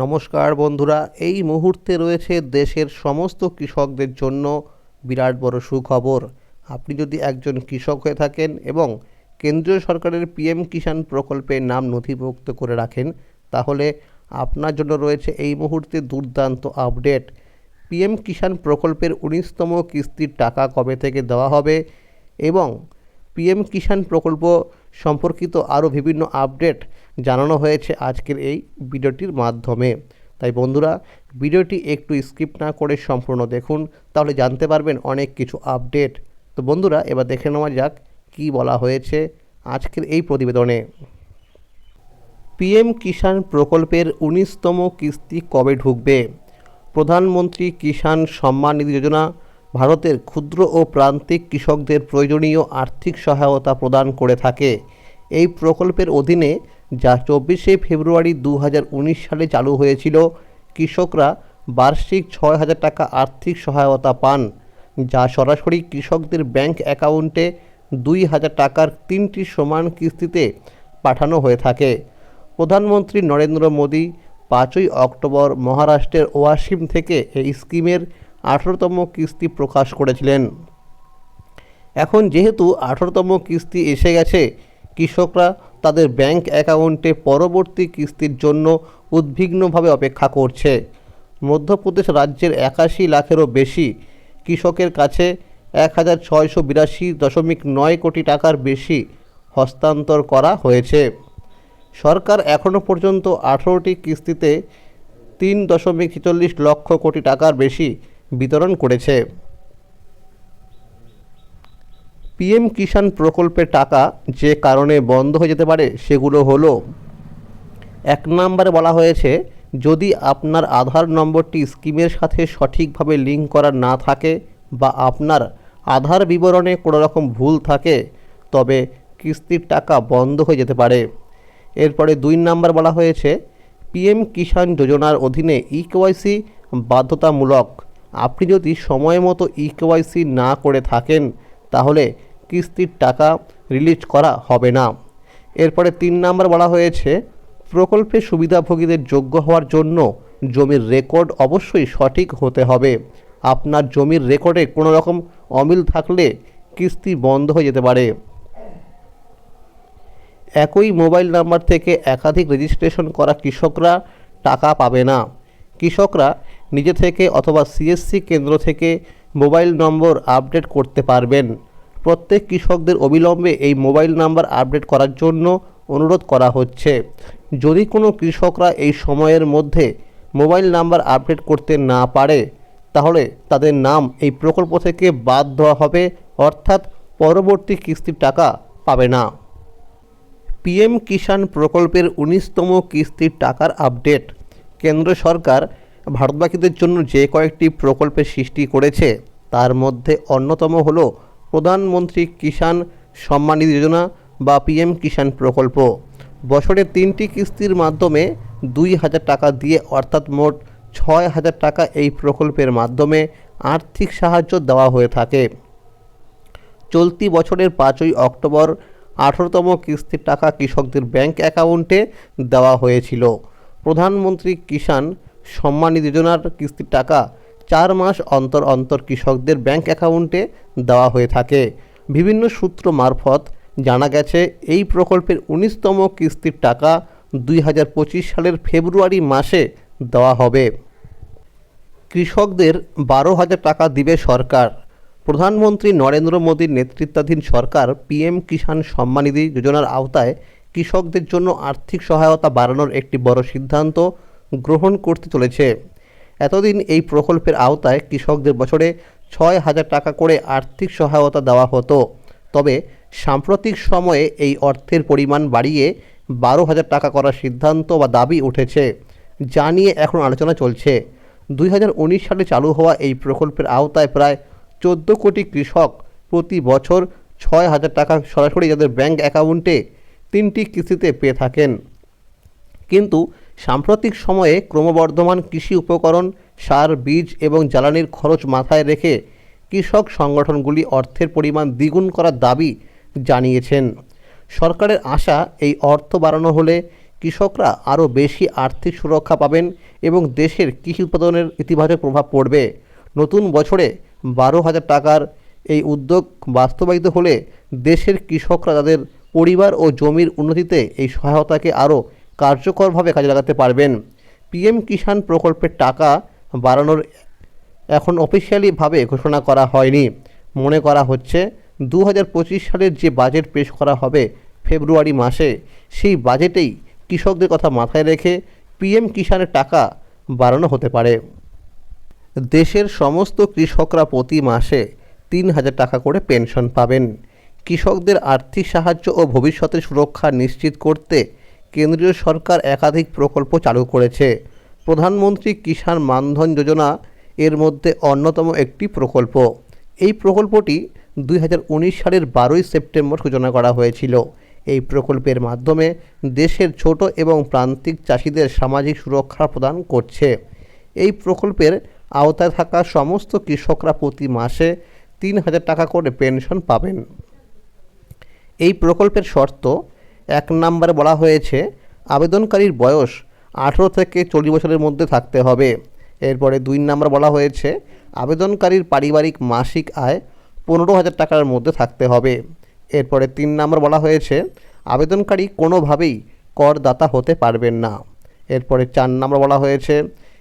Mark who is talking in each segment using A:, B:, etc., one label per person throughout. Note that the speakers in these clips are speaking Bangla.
A: নমস্কার বন্ধুরা, এই মুহূর্তে রয়েছে দেশের সমস্ত কৃষকদের জন্য বিরাট বড় সুখবর। আপনি যদি একজন কৃষক হয়ে থাকেন এবং কেন্দ্রীয় সরকারের পিএম কিষাণ প্রকল্পের নাম নথিভুক্ত করে রাখেন, তাহলে আপনার জন্য রয়েছে এই মুহূর্তে দুর্দান্ত আপডেট। পিএম কিষাণ প্রকল্পের উনিশতম কিস্তির টাকা কবে থেকে দেওয়া হবে এবং পিএম কিষাণ প্রকল্প সম্পর্কিত আরও বিভিন্ন আপডেট জানানো হয়েছে আজকের এই ভিডিওটির মাধ্যমে। তাই বন্ধুরা, ভিডিওটি একটু স্কিপ না করে সম্পূর্ণ দেখুন, তাহলে জানতে পারবেন অনেক কিছু আপডেট। তো বন্ধুরা, এবার দেখে নেওয়া যাক কী বলা হয়েছে আজকের এই প্রতিবেদনে। পিএম কিষাণ প্রকল্পের উনিশতম কিস্তি কবে ঢুকবে? প্রধানমন্ত্রী কিষাণ সম্মান নিধি যোজনা ভারতের ক্ষুদ্র ও প্রান্তিক কৃষকদের প্রয়োজনীয় আর্থিক সহায়তা প্রদান করে থাকে। এই প্রকল্পের অধীনে যা চব্বিশে ফেব্রুয়ারি দু হাজার উনিশ সালে চালু হয়েছিল, কৃষকরা বার্ষিক ছয় হাজার টাকা আর্থিক সহায়তা পান, যা সরাসরি কৃষকদের ব্যাংক অ্যাকাউন্টে দুই হাজার টাকার তিনটি সমান কিস্তিতে পাঠানো হয়ে থাকে। প্রধানমন্ত্রী নরেন্দ্র মোদী পাঁচই অক্টোবর মহারাষ্ট্রের ওয়াসিম থেকে এই স্কিমের আঠেরোতম কিস্তি প্রকাশ করেছিলেন। এখন যেহেতু আঠেরোতম কিস্তি এসে গেছে, কৃষকরা তাদের ব্যাংক অ্যাকাউন্টে পরবর্তী কিস্তির জন্য উদ্বিগ্নভাবে অপেক্ষা করছে। মধ্যপ্রদেশ রাজ্যের একাশি লাখেরও বেশি কৃষকের কাছে এক হাজার ছয়শো বিরাশি দশমিক নয় কোটি টাকার বেশি হস্তান্তর করা হয়েছে। সরকার এখনও পর্যন্ত আঠেরোটি কিস্তিতে তিন দশমিক ছেচল্লিশ লক্ষ কোটি টাকার বেশি বিতরণ করেছে। পিএম কিষাণ প্রকল্পের টাকা যে কারণে বন্ধ হয়ে যেতে পারে, সেগুলো হলো, এক নম্বরে বলা হয়েছে, যদি আপনার আধার নম্বরটি স্কিমের সাথে সঠিকভাবে লিঙ্ক করা না থাকে বা আপনার আধার বিবরণে কোনো রকম ভুল থাকে, তবে কিস্তির টাকা বন্ধ হয়ে যেতে পারে। এরপরে দুই নাম্বার বলা হয়েছে, পিএম কিষাণ যোজনার অধীনে ই কেওয়াইসি বাধ্যতামূলক আপনি যদি সময় মতো ই কেওয়াইসি না করে থাকেন, তাহলে কিস্তির টাকা রিলিজ করা হবে না। এরপরে তিন নাম্বার বলা হয়েছে প্রকল্পের সুবিধাভোগীদের যোগ্য হওয়ার জন্য জমির রেকর্ড অবশ্যই সঠিক হতে হবে। আপনার জমির রেকর্ডে কোনো রকম অমিল থাকলে কিস্তি বন্ধ হয়ে যেতে পারে। একই মোবাইল নাম্বার থেকে একাধিক রেজিস্ট্রেশন করা কৃষকরা টাকা পাবে না। কৃষকরা নিজে থেকে অথবা সিএসসি কেন্দ্র থেকে মোবাইল নম্বর আপডেট করতে পারবেন। প্রত্যেক কৃষকদের অবিলম্বে এই মোবাইল নাম্বার আপডেট করার জন্য অনুরোধ করা হচ্ছে। যদি কোনো কৃষকরা এই সময়ের মধ্যে মোবাইল নাম্বার আপডেট করতে না পারে, তাহলে তাদের নাম এই প্রকল্প থেকে বাদ দেওয়া হবে, অর্থাৎ পরবর্তী কিস্তির টাকা পাবে না। পিএম কিষাণ প্রকল্পের উনিশতম কিস্তির টাকার আপডেট। কেন্দ্র সরকার ভারতবাসীদের জন্য যে কয়েকটি প্রকল্পের সৃষ্টি করেছে, তার মধ্যে অন্যতম হলো প্রধানমন্ত্রী কিষাণ সম্মান নিধি যোজনা বা পিএম কিষাণ প্রকল্প। বছরে তিনটি কিস্তির মাধ্যমে দুই হাজার টাকা দিয়ে, অর্থাৎ মোট ছয় হাজার টাকা এই প্রকল্পের মাধ্যমে আর্থিক সাহায্য দেওয়া হয়ে থাকে। চলতি বছরের পাঁচই অক্টোবর আঠেরোতম কিস্তির টাকা কৃষকদের ব্যাংক অ্যাকাউন্টে দেওয়া হয়েছিল। প্রধানমন্ত্রী কিষাণ সম্মান যোজনার কিস্তির টাকা চার মাস অন্তর অন্তর কৃষকদের ব্যাংক অ্যাকাউন্টে দেওয়া হয়ে থাকে। বিভিন্ন সূত্র মারফত জানা গেছে, এই প্রকল্পের উনিশতম কিস্তির টাকা দুই হাজার পঁচিশ সালের ফেব্রুয়ারি মাসে দেওয়া হবে। কৃষকদের বারো হাজার টাকা দিবে সরকার। প্রধানমন্ত্রী নরেন্দ্র মোদীর নেতৃত্বাধীন সরকার পিএম কিষাণ সম্মানিধি যোজনার আওতায় কৃষকদের জন্য আর্থিক সহায়তা বাড়ানোর একটি বড় সিদ্ধান্ত গ্রহণ করতে চলেছে। এতদিন এই প্রকল্পের আওতায় কৃষকদের বছরে ছয় হাজার টাকা করে আর্থিক সহায়তা দেওয়া হতো। তবে সাম্প্রতিক সময়ে এই অর্থের পরিমাণ বাড়িয়ে বারো হাজার টাকা করার সিদ্ধান্ত বা দাবি উঠেছে, যা নিয়ে এখন আলোচনা চলছে। দুই হাজার উনিশ সালে চালু হওয়া এই প্রকল্পের আওতায় প্রায় চোদ্দ কোটি কৃষক প্রতি বছর ছয় হাজার টাকা সরাসরি যাদের ব্যাংক অ্যাকাউন্টে তিনটি কিস্তিতে পেয়ে থাকেন। কিন্তু সাম্প্রতিক সময়ে ক্রমবর্ধমান কৃষি উপকরণ, সার, বীজ এবং জ্বালানির খরচ মাথায় রেখে কৃষক সংগঠনগুলি অর্থের পরিমাণ দ্বিগুণ করার দাবি জানিয়েছেন। সরকারের আশা, এই অর্থ বাড়ানো হলে কৃষকরা আরও বেশি আর্থিক সুরক্ষা পাবেন এবং দেশের কৃষি উৎপাদনের ইতিবাচক প্রভাব পড়বে। নতুন বছরে বারো হাজার টাকার এই উদ্যোগ বাস্তবায়িত হলে দেশের কৃষকরা তাদের পরিবার ও জমির উন্নতিতে এই সহায়তাকে আরও কার্যকরভাবে কাজে লাগাতে পারবেন। পিএম কিষাণ প্রকল্পের টাকা বাড়ানোর এখন অফিসিয়ালিভাবে ঘোষণা করা হয়নি। মনে করা হচ্ছে দু হাজার পঁচিশ সালের যে বাজেট পেশ করা হবে ফেব্রুয়ারি মাসে, সেই বাজেটেই কৃষকদের কথা মাথায় রেখে পিএম কিষাণের টাকা বাড়ানো হতে পারে। দেশের সমস্ত কৃষকরা প্রতি মাসে তিন হাজার টাকা করে পেনশন পাবেন। কৃষকদের আর্থিক সাহায্য ও ভবিষ্যতের সুরক্ষা নিশ্চিত করতে কেন্দ্রীয় সরকার একাধিক প্রকল্প চালু করেছে। প্রধানমন্ত্রী কিষাণ মানধন যোজনা এর মধ্যে অন্যতম একটি প্রকল্প। এই প্রকল্পটি দুই হাজার উনিশ সালের বারোই সেপ্টেম্বর সূচনা করা হয়েছিল। এই প্রকল্পের মাধ্যমে দেশের ছোট এবং প্রান্তিক চাষিদের সামাজিক সুরক্ষা প্রদান করছে। এই প্রকল্পের আওতায় থাকা সমস্ত কৃষকরা প্রতি মাসে তিন হাজার টাকা করে পেনশন পাবেন। এই প্রকল্পের শর্ত এক নম্বরে বলা হয়েছে, আবেদনকারীর বয়স আঠেরো থেকে চল্লিশ বছরের মধ্যে থাকতে হবে। এরপরে দুই নম্বর বলা হয়েছে, আবেদনকারীর পারিবারিক মাসিক আয় পনেরো হাজার টাকার মধ্যে থাকতে হবে। এরপরে তিন নম্বর বলা হয়েছে, আবেদনকারী কোনোভাবেই করদাতা হতে পারবেন না। এরপরে চার নম্বর বলা হয়েছে,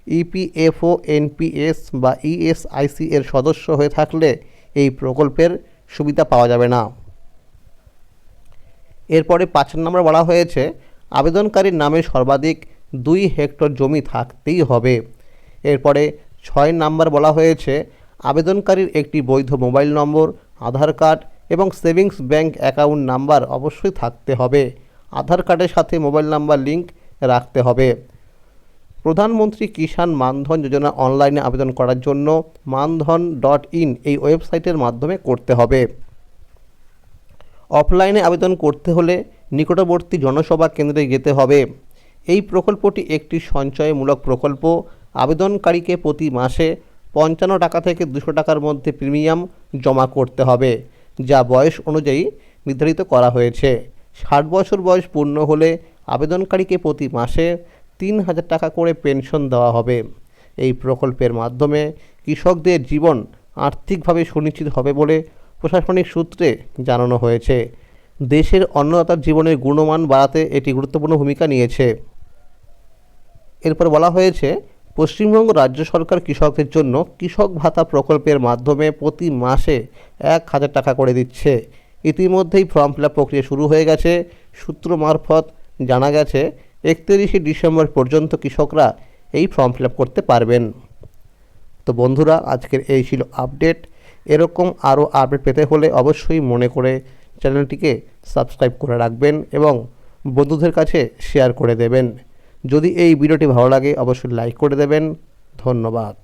A: ইপিএফও, এনপিএস বা ইএসআইসি এর সদস্য হয়ে থাকলে এই প্রকল্পের সুবিধা পাওয়া যাবে না। এরপরে পাঁচ নম্বর বলা হয়েছে, আবেদনকারীর নামে সর্বাধিক দুই হেক্টর জমি থাকতেই হবে। এরপরে ছয় নাম্বার বলা হয়েছে, আবেদনকারীর একটি বৈধ মোবাইল নম্বর, আধার কার্ড এবং সেভিংস ব্যাংক অ্যাকাউন্ট নাম্বার অবশ্যই থাকতে হবে। আধার কার্ডের সাথে মোবাইল নাম্বার লিংক রাখতে হবে। প্রধানমন্ত্রী কিষাণ মানধন যোজনা অনলাইনে আবেদন করার জন্য মানধন ডট ইন এই ওয়েবসাইটের মাধ্যমে করতে হবে। অফলাইনে আবেদন করতে হলে নিকটবর্তী জনসভা কেন্দ্রে যেতে হবে। এই প্রকল্পটি একটি সঞ্চয়মূলক প্রকল্প। আবেদনকারীকে প্রতি মাসে পঞ্চান্ন টাকা থেকে দুশো টাকার মধ্যে প্রিমিয়াম জমা করতে হবে, যা বয়স অনুযায়ী নির্ধারিত করা হয়েছে। ষাট বছর বয়স পূর্ণ হলে আবেদনকারীকে প্রতি মাসে তিন হাজার টাকা করে পেনশন দেওয়া হবে। এই প্রকল্পের মাধ্যমে কৃষকদের জীবন আর্থিকভাবে সুনিশ্চিত হবে বলে প্রশাসনিক সূত্রে জানানো হয়েছে, দেশের অন্নদাতার জীবনের গুণমান বাড়াতে এটি গুরুত্বপূর্ণ ভূমিকা নিয়েছে। এরপর বলা হয়েছে, পশ্চিমবঙ্গ রাজ্য সরকার কৃষকদের জন্য কৃষক ভাতা প্রকল্পের মাধ্যমে প্রতি মাসে এক হাজার টাকা করে দিচ্ছে। ইতিমধ্যেই ফর্ম ফিল প্রক্রিয়া শুরু হয়ে গেছে। সূত্র মারফত জানা গেছে, একত্রিশে ডিসেম্বর পর্যন্ত কৃষকরা এই ফর্ম ফিল করতে পারবেন। তো বন্ধুরা, আজকের এই ছিল আপডেট। এরকম আরও আপডেট পেতে হলে অবশ্যই মনে করে চ্যানেলটিকে সাবস্ক্রাইব করে রাখবেন এবং বন্ধুদের কাছে শেয়ার করে দেবেন। যদি এই ভিডিওটি ভালো লাগে, অবশ্যই লাইক করে দেবেন। ধন্যবাদ।